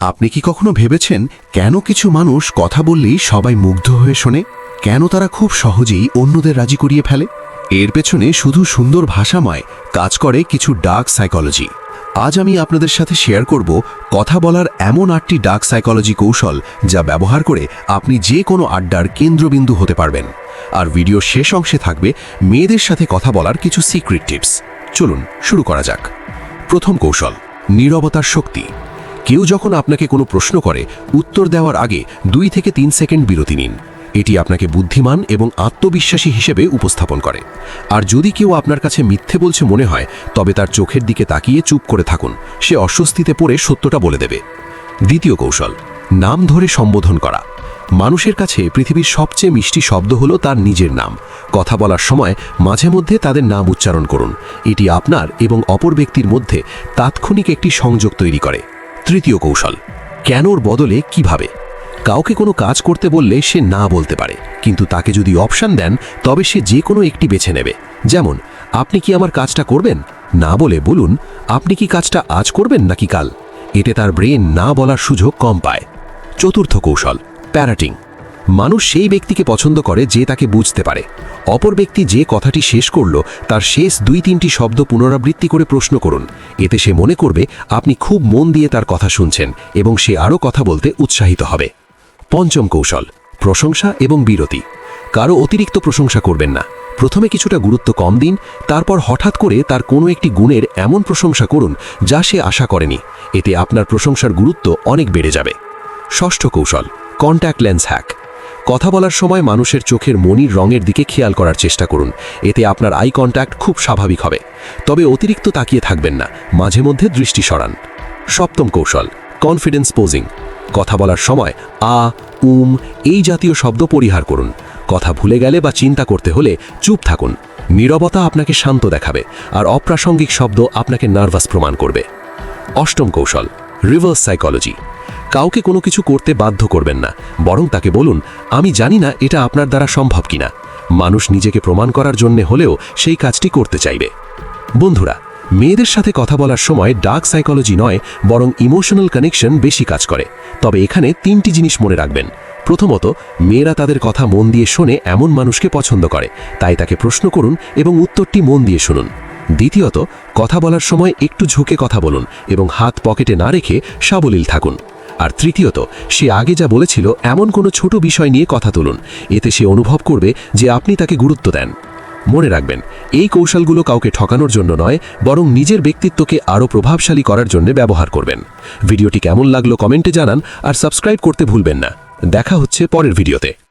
আপনি কি কখনো ভেবেছেন কেন কিছু মানুষ কথা বললেই সবাই মুগ্ধ হয়ে শোনে? কেন তারা খুব সহজেই অন্যদের রাজি করিয়ে ফেলে? এর পেছনে শুধু সুন্দর ভাষাময়, কাজ করে কিছু ডার্ক সাইকোলজি। আজ আমি আপনাদের সাথে শেয়ার করব কথা বলার এমন আটটি ডার্ক সাইকোলজি কৌশল যা ব্যবহার করে আপনি যে কোনো আড্ডার কেন্দ্রবিন্দু হতে পারবেন। আর ভিডিও শেষ অংশে থাকবে মেয়েদের সাথে কথা বলার কিছু সিক্রেট টিপস চলুন, শুরু করা যাক। প্রথম কৌশল, নীরবতার শক্তি। কেউ যখন আপনাকে কোনো প্রশ্ন করে, উত্তর দেওয়ার আগে দুই থেকে তিন সেকেন্ড বিরতি নিন। এটি আপনাকে বুদ্ধিমান এবং আত্মবিশ্বাসী হিসেবে উপস্থাপন করে। আর যদি কেউ আপনার কাছে মিথ্যে বলছে মনে হয়, তবে তার চোখের দিকে তাকিয়ে চুপ করে থাকুন। সে অস্বস্তিতে পড়ে সত্যটা বলে দেবে। দ্বিতীয় কৌশল, নাম ধরে সম্বোধন করা। মানুষের কাছে পৃথিবীর সবচেয়ে মিষ্টি শব্দ হলো তার নিজের নাম। কথা বলার সময় মাঝে মধ্যে তাদের নাম উচ্চারণ করুন। এটি আপনার এবং অপর ব্যক্তির মধ্যে তাৎক্ষণিক একটি সংযোগ তৈরি করে। তৃতীয় কৌশল। কেনর বদলে কীভাবে? কাউকে কোনো কাজ করতে বললে সে না বলতে পারে, কিন্তু তাকে যদি অপশান দেন, তবে সে যে কোনো একটি বেছে নেবে। যেমন, আপনি কি আমার কাজটা করবেন? না বলে বলুন, আপনি কি কাজটা আজ করবেন নাকি কাল? এতে তার ব্রেন না বলার সুযোগ কম পায়। চতুর্থ কৌশল, প্যারাটিং। মানুষ সেই ব্যক্তিকে পছন্দ করে যে তাকে বুঝতে পারে। অপর ব্যক্তি যে কথাটি শেষ করল, তার শেষ দুই তিনটি শব্দ পুনরাবৃত্তি করে প্রশ্ন করুন। এতে সে মনে করবে আপনি খুব মন দিয়ে তার কথা শুনছেন এবং সে আরও কথা বলতে উৎসাহিত হবে। পঞ্চম কৌশল, প্রশংসা এবং বিরতি। কারও অতিরিক্ত প্রশংসা করবেন না। প্রথমে কিছুটা গুরুত্ব কম দিন, তারপর হঠাৎ করে তার কোনো একটি গুণের এমন প্রশংসা করুন যা সে আশা করেনি। এতে আপনার প্রশংসার গুরুত্ব অনেক বেড়ে যাবে। ষষ্ঠ কৌশল কন্ট্যাক্ট লেন্স হ্যাক কথা বলার সময় মানুষের চোখের মনির রঙের দিকে খেয়াল করার চেষ্টা করুন। এতে আপনার আই কন্ট্যাক্ট খুব স্বাভাবিক হবে। তবে অতিরিক্ত তাকিয়ে থাকবেন না, মাঝে মধ্যে দৃষ্টি সরান। সপ্তম কৌশল কনফিডেন্স পোজিং কথা বলার সময় আ, উম এই জাতীয় শব্দ পরিহার করুন। কথা ভুলে গেলে বা চিন্তা করতে হলে চুপ থাকুন। নীরবতা আপনাকে শান্ত দেখাবে আর অপ্রাসঙ্গিক শব্দ আপনাকে নার্ভাস প্রমাণ করবে। অষ্টম কৌশল রিভার্স সাইকোলজি কাউকে কোনো কিছু করতে বাধ্য করবেন না, বরং তাকে বলুন, আমি জানি না এটা আপনার দ্বারা সম্ভব কিনা। মানুষ নিজেকে প্রমাণ করার জন্যে হলেও সেই কাজটি করতে চাইবে। বন্ধুরা, মেয়েদের সাথে কথা বলার সময় ডার্ক সাইকোলজি নয়, বরং ইমোশনাল কানেকশন বেশি কাজ করে। তবে এখানে তিনটি জিনিস মনে রাখবেন। প্রথমত, মেয়েরা তাদের কথা মন দিয়ে শোনে এমন মানুষকে পছন্দ করে। তাই তাকে প্রশ্ন করুন এবং উত্তরটি মন দিয়ে শুনুন। দ্বিতীয়ত, কথা বলার সময় একটু ঝুঁকে কথা বলুন এবং হাত পকেটে না রেখে সাবলীল থাকুন। আর তৃতীয়ত, সে আগে যা বলেছিল এমন কোনো ছোট বিষয় নিয়ে কথা তুলুন। এতে সে অনুভব করবে যে আপনি তাকে গুরুত্ব দেন। মনে রাখবেন, এই কৌশলগুলো কাউকে ঠকানোর জন্য নয়, বরং নিজের ব্যক্তিত্বকে আরও প্রভাবশালী করার জন্য ব্যবহার করবেন। ভিডিওটি কেমন লাগল কমেন্টে জানান আর সাবস্ক্রাইব করতে ভুলবেন না। দেখা হচ্ছে পরের ভিডিওতে।